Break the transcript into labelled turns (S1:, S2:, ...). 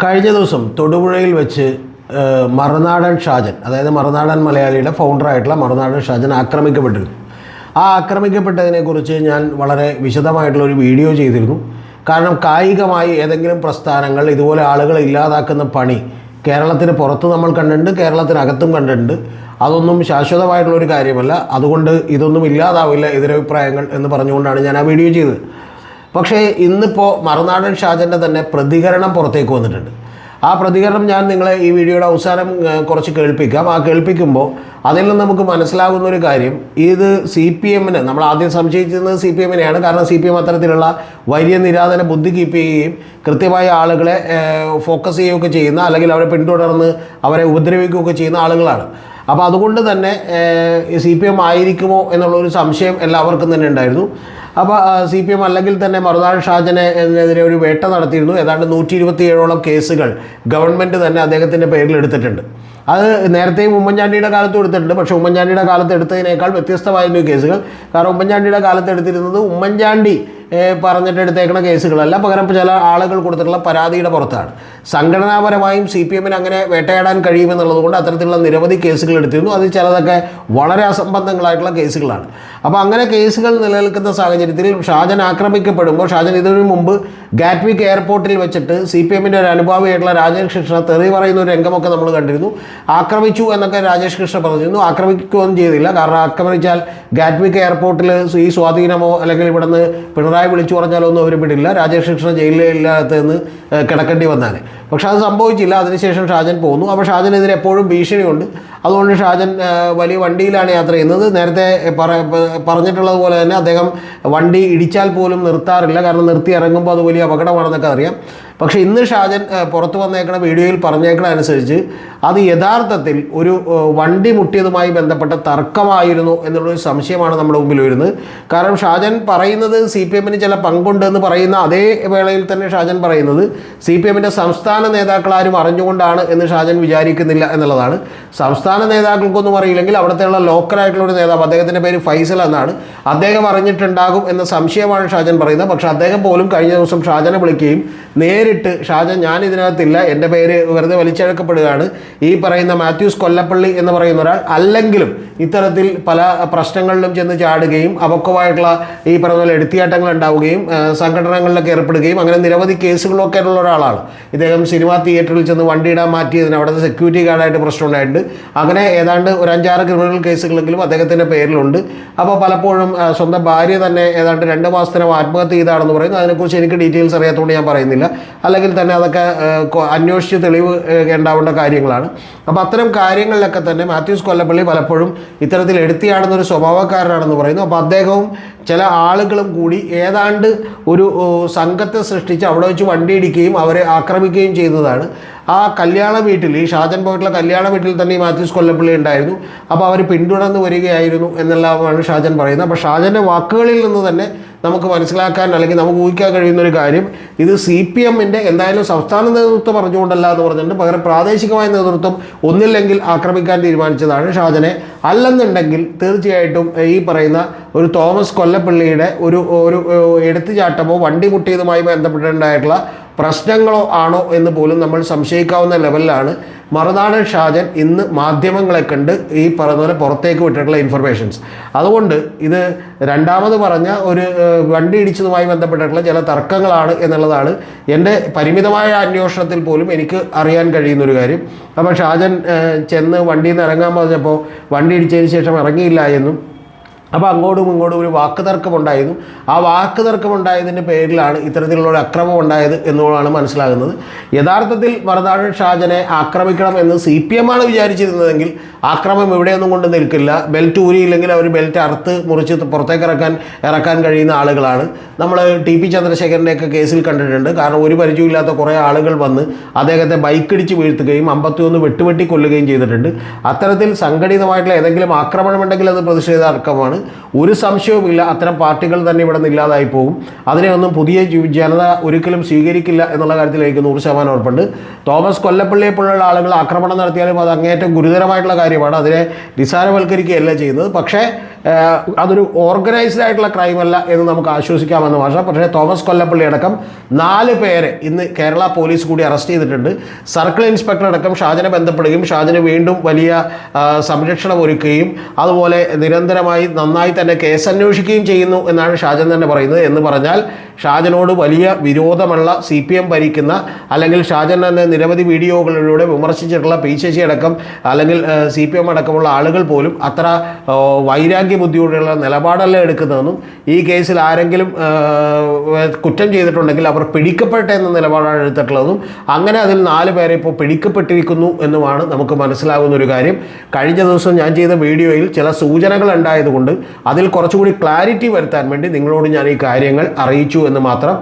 S1: കഴിഞ്ഞ ദിവസം തൊടുപുഴയിൽ വെച്ച് മറുനാടൻ ഷാജൻ അതായത് മറുനാടൻ മലയാളിയുടെ ഫൗണ്ടറായിട്ടുള്ള മറുനാടൻ ഷാജൻ ആക്രമിക്കപ്പെട്ടിരുന്നു. ആ ആക്രമിക്കപ്പെട്ടതിനെക്കുറിച്ച് ഞാൻ വളരെ വിശദമായിട്ടുള്ള ഒരു വീഡിയോ ചെയ്തിരുന്നു. കാരണം കായികമായി ഏതെങ്കിലും പ്രസ്ഥാനങ്ങൾ ഇതുപോലെ ആളുകളെ ഇല്ലാതാക്കുന്ന പണി കേരളത്തിന് പുറത്ത് നമ്മൾ കണ്ടിട്ടുണ്ട് കേരളത്തിനകത്തും കണ്ടിട്ടുണ്ട്. അതൊന്നും ശാശ്വതമായിട്ടുള്ളൊരു കാര്യമല്ല. അതുകൊണ്ട് ഇതൊന്നും ഇല്ലാതാവില്ല എതിരഭിപ്രായങ്ങൾ എന്ന് പറഞ്ഞുകൊണ്ടാണ് ഞാൻ ആ വീഡിയോ ചെയ്തത്. പക്ഷേ ഇന്നിപ്പോൾ മറുനാടൻ ഷാജന്റെ തന്നെ പ്രതികരണം പുറത്തേക്ക് വന്നിട്ടുണ്ട്. ആ പ്രതികരണം ഞാൻ നിങ്ങളെ ഈ വീഡിയോയുടെ അവസാനം കുറച്ച് കേൾപ്പിക്കാം. ആ കേൾപ്പിക്കുമ്പോൾ അതിൽ നിന്ന് നമുക്ക് മനസ്സിലാകുന്ന ഒരു കാര്യം ഇത് സി പി എമ്മിന് നമ്മൾ ആദ്യം സംശയിച്ചിരുന്നത് സി പി എമ്മിനെയാണ്. കാരണം സി പി എം അത്തരത്തിലുള്ള വലിയ നിരാധന ബുദ്ധി കീപ്പ് ചെയ്യുകയും കൃത്യമായ ആളുകളെ ഫോക്കസ് ചെയ്യുകയൊക്കെ ചെയ്യുന്ന അല്ലെങ്കിൽ അവരെ പിന്തുടർന്ന് അവരെ ഉപദ്രവിക്കുകയൊക്കെ ചെയ്യുന്ന ആളുകളാണ്. അപ്പോൾ അതുകൊണ്ട് തന്നെ സി പി എം ആയിരിക്കുമോ എന്നുള്ളൊരു സംശയം എല്ലാവർക്കും തന്നെ ഉണ്ടായിരുന്നു. അപ്പോൾ സി പി എം അല്ലെങ്കിൽ തന്നെ മറുനാട് ഷാജനെ എതിരെ ഒരു വേട്ട നടത്തിയിരുന്നു. ഏതാണ്ട് നൂറ്റി ഇരുപത്തിയേഴോളം കേസുകൾ ഗവൺമെന്റ് തന്നെ അദ്ദേഹത്തിന്റെ പേരിൽ എടുത്തിട്ടുണ്ട്. അത് നേരത്തെയും ഉമ്മൻചാണ്ടിയുടെ കാലത്തും എടുത്തിട്ടുണ്ട്. പക്ഷേ ഉമ്മൻചാണ്ടിയുടെ കാലത്ത് എടുത്തതിനേക്കാൾ വ്യത്യസ്തമായിരുന്നു കേസുകൾ. കാരണം ഉമ്മൻചാണ്ടിയുടെ കാലത്ത് എടുത്തിരുന്നത് ഉമ്മൻചാണ്ടി പറഞ്ഞിട്ട് എടുത്തേക്കുന്ന കേസുകളല്ല. പകരം ചില ആളുകൾ കൊടുത്തിട്ടുള്ള പരാതിയുടെ പുറത്താണ്. സംഘടനാപരമായും സി പി എമ്മിന് അങ്ങനെ വേട്ടയാടാൻ കഴിയുമെന്നുള്ളത് കൊണ്ട് അത്തരത്തിലുള്ള നിരവധി കേസുകൾ എടുത്തിരുന്നു. അത് ചിലതൊക്കെ വളരെ അസംബന്ധങ്ങളായിട്ടുള്ള കേസുകളാണ്. അപ്പോൾ അങ്ങനെ കേസുകൾ നിലനിൽക്കുന്ന സാഹചര്യത്തിൽ ഷാജൻ ആക്രമിക്കപ്പെടുമ്പോൾ ഷാജൻ ഇതിനു മുമ്പ് ഗാറ്റ്വിക് എയർപോർട്ടിൽ വെച്ചിട്ട് സി പി എമ്മിന്റെ ഒരു അനുഭാവിയായിട്ടുള്ള രാജേഷ് കൃഷ്ണ തെറി പറയുന്ന ഒരു രംഗമൊക്കെ നമ്മൾ കണ്ടിരുന്നു. ആക്രമിച്ചു എന്നൊക്കെ രാജേഷ് കൃഷ്ണ പറഞ്ഞിരുന്നു. ആക്രമിക്കുകയൊന്നും ചെയ്തില്ല. കാരണം ആക്രമിച്ചാൽ ഗാറ്റ്വിക് എയർപോർട്ടിൽ ഈ സ്വാധീനമോ അല്ലെങ്കിൽ ഇവിടുന്ന് പിണറായി വിളിച്ചു പറഞ്ഞാലോ ഒന്നും അവർ വിടില്ല. രാജേഷ് കൃഷ്ണ ജയിലില്ലാത്ത നിന്ന് കിടക്കേണ്ടി വന്നാൽ. പക്ഷെ അത് സംഭവിച്ചില്ല. അതിനുശേഷം ഷാജൻ പോകുന്നു അപ്പോൾ ഷാജനെതിരെ എപ്പോഴും ഭീഷണിയുണ്ട്. അതുകൊണ്ട് ഷാജൻ വലിയ വണ്ടിയിലാണ് യാത്ര ചെയ്യുന്നത്. നേരത്തെ പറ പറഞ്ഞിട്ടുള്ളത് പോലെ തന്നെ അദ്ദേഹം വണ്ടി ഇടിച്ചാൽ പോലും നിർത്താറില്ല. കാരണം നിർത്തി ഇറങ്ങുമ്പോൾ അത് വലിയ അപകടമാണെന്നൊക്കെ അറിയാം. പക്ഷേ ഇന്ന് ഷാജൻ പുറത്തു വന്നേക്കണ വീഡിയോയിൽ പറഞ്ഞേക്കണ അനുസരിച്ച് അത് യഥാർത്ഥത്തിൽ ഒരു വണ്ടി മുട്ടിയതുമായി ബന്ധപ്പെട്ട തർക്കമായിരുന്നു എന്നുള്ളൊരു സംശയമാണ് നമ്മുടെ മുമ്പിൽ വരുന്നത് കാരണം ഷാജൻ പറയുന്നത് സി പി എമ്മിന് ചില പങ്കുണ്ട് എന്ന് പറയുന്ന അതേ വേളയിൽ തന്നെ ഷാജൻ പറയുന്നത് സി പി എമ്മിന്റെ സംസ്ഥാന നേതാക്കളാരും അറിഞ്ഞുകൊണ്ടാണ് എന്ന് ഷാജൻ വിചാരിക്കുന്നില്ല എന്നുള്ളതാണ്. സംസ്ഥാന നേതാക്കൾക്കൊന്നും അറിയില്ലെങ്കിൽ അവിടുത്തെയുള്ള ലോക്കലായിട്ടുള്ള ഒരു നേതാവ് അദ്ദേഹത്തിന്റെ പേര് ഫൈസൽ എന്നാണ്. അദ്ദേഹം അറിഞ്ഞിട്ടുണ്ടാകും എന്ന സംശയമാണ് ഷാജൻ പറയുന്നത്. പക്ഷേ അദ്ദേഹം പോലും കഴിഞ്ഞ ദിവസം ഷാജനെ വിളിക്കുകയും നേരിട്ട് ഷാജൻ ഞാൻ ഇതിനകത്തില്ല എന്റെ പേര് വെറുതെ വലിച്ചഴക്കപ്പെടുകയാണ് ഈ പറയുന്ന മാത്യൂസ് കൊല്ലപ്പള്ളി എന്ന് പറയുന്ന ഒരാൾ അല്ലെങ്കിലും ഇത്തരത്തിൽ പല പ്രശ്നങ്ങളിലും ചെന്ന് ചാടുകയും അപക്വമായിട്ടുള്ള ഈ പറഞ്ഞ പോലെ എടുത്തിയാട്ടങ്ങൾ ഉണ്ടാവുകയും സംഘടനകളിലൊക്കെ ഏർപ്പെടുകയും അങ്ങനെ നിരവധി കേസുകളൊക്കെ ഉള്ള ഒരാളാണ്. ഇദ്ദേഹം സിനിമാ തിയേറ്ററിൽ ചെന്ന് വണ്ടി ഇടാൻ മാറ്റിയതിന് അവിടുത്തെ സെക്യൂരിറ്റി ഗാർഡായിട്ട് പ്രശ്നം ഉണ്ടായിട്ടുണ്ട്. അങ്ങനെ ഏതാണ്ട് ഒരു അഞ്ചാറ് ക്രിമിനൽ കേസുകളെങ്കിലും അദ്ദേഹത്തിന്റെ പേരിലുണ്ട്. അപ്പോൾ പലപ്പോഴും സ്വന്തം ഭാര്യ തന്നെ ഏതാണ്ട് രണ്ട് മാസത്തിനും ആത്മഹത്യ ചെയ്താണെന്ന് പറയുന്നു. അതിനെക്കുറിച്ച് എനിക്ക് ഡീറ്റെയിൽസ് അറിയാത്തതുകൊണ്ട് ഞാൻ പറയുന്നില്ല. അല്ലെങ്കിൽ തന്നെ അതൊക്കെ അന്വേഷിച്ച് തെളിവ് ഉണ്ടാവേണ്ട കാര്യങ്ങളാണ്. അപ്പോൾ അത്തരം കാര്യങ്ങളിലൊക്കെ തന്നെ മാത്യൂസ് കൊല്ലപ്പള്ളി പലപ്പോഴും ഇത്തരത്തിൽ എടുത്തിയാടുന്നൊരു സ്വഭാവക്കാരനാണെന്ന് പറയുന്നു. അപ്പോൾ അദ്ദേഹവും ചില ആളുകളും കൂടി ഏതാണ്ട് ഒരു സംഘത്തെ സൃഷ്ടിച്ച് അവിടെ വെച്ച് വണ്ടി ഇടിക്കുകയും അവരെ ആക്രമിക്കുകയും ചെയ്തതാണ്. ആ കല്യാണ വീട്ടിൽ ഈ ഷാജൻ പോയിട്ടുള്ള കല്യാണ വീട്ടിൽ തന്നെ ഈ മാത്യൂസ് കൊല്ലപ്പള്ളി ഉണ്ടായിരുന്നു. അപ്പോൾ അവർ പിന്തുടർന്ന് വരികയായിരുന്നു എന്നുള്ളതാണ് ഷാജൻ പറയുന്നത്. അപ്പോൾ ഷാജന്റെ വാക്കുകളിൽ നിന്ന് തന്നെ നമുക്ക് മനസ്സിലാക്കാൻ അല്ലെങ്കിൽ നമുക്ക് ഊഹിക്കാൻ കഴിയുന്ന ഒരു കാര്യം ഇത് സി പി എമ്മിന്റെ എന്തായാലും സംസ്ഥാന നേതൃത്വം പറഞ്ഞുകൊണ്ടല്ല എന്ന് പറഞ്ഞിട്ടുണ്ട്. പകരം പ്രാദേശികമായ നേതൃത്വം ഒന്നില്ലെങ്കിൽ ആക്രമിക്കാൻ തീരുമാനിച്ചതാണ് ഷാജനെ. അല്ലെന്നുണ്ടെങ്കിൽ തീർച്ചയായിട്ടും ഈ പറയുന്ന ഒരു തോമസ് കൊല്ലപ്പള്ളിയുടെ ഒരു ഒരു എടുത്തുചാട്ടമോ വണ്ടി മുട്ടിയതുമായി ബന്ധപ്പെട്ടിട്ടുണ്ടായിട്ടുള്ള പ്രശ്നങ്ങളോ ആണോ എന്ന് പോലും നമ്മൾ സംശയിക്കാവുന്ന ലെവലിലാണ്. മറുനാടൻ ഷാജൻ ഇന്ന് മാധ്യമങ്ങളെ കണ്ട് ഈ പറഞ്ഞതുപോലെ പോലെ പുറത്തേക്ക് വിട്ടിട്ടുള്ള ഇൻഫർമേഷൻസ് അതുകൊണ്ട് ഇത് രണ്ടാമത് പറഞ്ഞ ഒരു വണ്ടി ഇടിച്ചതുമായി ബന്ധപ്പെട്ടിട്ടുള്ള ചില തർക്കങ്ങളാണ് എന്നുള്ളതാണ് എന്റെ പരിമിതമായ അന്വേഷണത്തിൽ പോലും എനിക്ക് അറിയാൻ കഴിയുന്ന ഒരു കാര്യം. അപ്പോൾ ഷാജൻ ചെന്ന് വണ്ടിയിൽ നിന്ന് ഇറങ്ങാൻ പറഞ്ഞപ്പോൾ വണ്ടി ഇടിച്ചതിന് ശേഷം ഇറങ്ങിയില്ല എന്നും അപ്പോൾ അങ്ങോട്ടും ഇങ്ങോട്ടും ഒരു വാക്ക് തർക്കമുണ്ടായിരുന്നു ആ വാക്ക് തർക്കമുണ്ടായതിന്റെ പേരിലാണ് ഇത്തരത്തിലുള്ള ഒരു അക്രമം ഉണ്ടായത് എന്നുള്ളതാണ് മനസ്സിലാകുന്നത്. യഥാർത്ഥത്തിൽ മറുനാടൻ ഷാജനെ ആക്രമിക്കണം എന്ന് സി പി എം ആണ് വിചാരിച്ചിരുന്നതെങ്കിൽ ആക്രമം ഇവിടെയൊന്നും കൊണ്ട് നിൽക്കില്ല. ബെൽറ്റ് ഊരിയില്ലെങ്കിൽ അവർ ബെൽറ്റ് അറുത്ത് മുറിച്ച് പുറത്തേക്ക് ഇറക്കാൻ ഇറക്കാൻ കഴിയുന്ന ആളുകളാണ്. നമ്മൾ ടി പി ചന്ദ്രശേഖരന്റെയൊക്കെ കേസിൽ കണ്ടിട്ടുണ്ട്. കാരണം ഒരു പരിചയമില്ലാത്ത കുറേ ആളുകൾ വന്ന് അദ്ദേഹത്തെ ബൈക്കിടിച്ച് വീഴ്ത്തുകയും അമ്പത്തിയൊന്ന് വെട്ടുവെട്ടി കൊല്ലുകയും ചെയ്തിട്ടുണ്ട്. അത്തരത്തിൽ സംഘടിതമായിട്ടുള്ള ഏതെങ്കിലും ആക്രമണമുണ്ടെങ്കിൽ അത് പ്രതിഷേധാർഹമാണ് ഒരു സംശയവുമില്ല. അത്തരം പാർട്ടികൾ തന്നെ ഇവിടെ നിന്ന് ഇല്ലാതായി പോകും. അതിനെ ഒന്നും പുതിയ ജനത ഒരിക്കലും സ്വീകരിക്കില്ല എന്നുള്ള കാര്യത്തിൽ നൂറ് ശതമാനം ഉറപ്പുണ്ട്. തോമസ് കൊല്ലപ്പള്ളിയെ പോലുള്ള ആളുകൾ ആക്രമണം നടത്തിയാലും അത് അങ്ങേയറ്റം ഗുരുതരമായിട്ടുള്ള കാര്യമാണ്. അതിനെ നിസ്സാരവൽക്കരിക്കുകയല്ല ചെയ്യുന്നത്. പക്ഷേ അതൊരു ഓർഗനൈസ്ഡ് ആയിട്ടുള്ള ക്രൈം അല്ല എന്ന് നമുക്ക് ആശ്വസിക്കാമെന്ന് ഭാഷ. പക്ഷേ തോമസ് കൊല്ലപ്പള്ളി അടക്കം നാല് പേരെ ഇന്ന് കേരള പോലീസ് കൂടി അറസ്റ്റ് ചെയ്തിട്ടുണ്ട്. സർക്കിൾ ഇൻസ്പെക്ടർ അടക്കം ഷാജനെ ബന്ധപ്പെടുകയും ഷാജന് വീണ്ടും വലിയ സംരക്ഷണം ഒരുക്കുകയും അതുപോലെ നിരന്തരമായി നന്നായി തന്നെ കേസ് അന്വേഷിക്കുകയും ചെയ്യുന്നു എന്നാണ് ഷാജൻ തന്നെ പറയുന്നത്. എന്ന് പറഞ്ഞാൽ ഷാജനോട് വലിയ വിരോധമുള്ള സി പി എം ഭരിക്കുന്ന അല്ലെങ്കിൽ ഷാജൻ തന്നെ നിരവധി വീഡിയോകളിലൂടെ വിമർശിച്ചിട്ടുള്ള പി ശശി അടക്കം അല്ലെങ്കിൽ സി പി എം അടക്കമുള്ള ആളുകൾ പോലും അത്ര ആ, വൈരാഗ്യ ബുദ്ധിയോടെയുള്ള നിലപാടല്ല എടുക്കുന്നതെന്നും ഈ കേസിൽ ആരെങ്കിലും കുറ്റം ചെയ്തിട്ടുണ്ടെങ്കിൽ അവർ പിടിക്കപ്പെട്ടെ എന്ന നിലപാടാണ് എടുത്തിട്ടുള്ളതും അങ്ങനെ അതിൽ നാല് പേരെ ഇപ്പോൾ പിടിക്കപ്പെട്ടിരിക്കുന്നു എന്നുമാണ് നമുക്ക് മനസ്സിലാകുന്ന ഒരു കാര്യം. കഴിഞ്ഞ ദിവസം ഞാൻ ചെയ്ത വീഡിയോയിൽ ചില സൂചനകൾ ഉണ്ടായതുകൊണ്ട് അതിൽ കുറച്ചുകൂടി ക്ലാരിറ്റി വരുത്താൻ വേണ്ടി നിങ്ങളോട് ഞാൻ ഈ കാര്യങ്ങൾ അറിയിച്ചു എന്ന് മാത്രം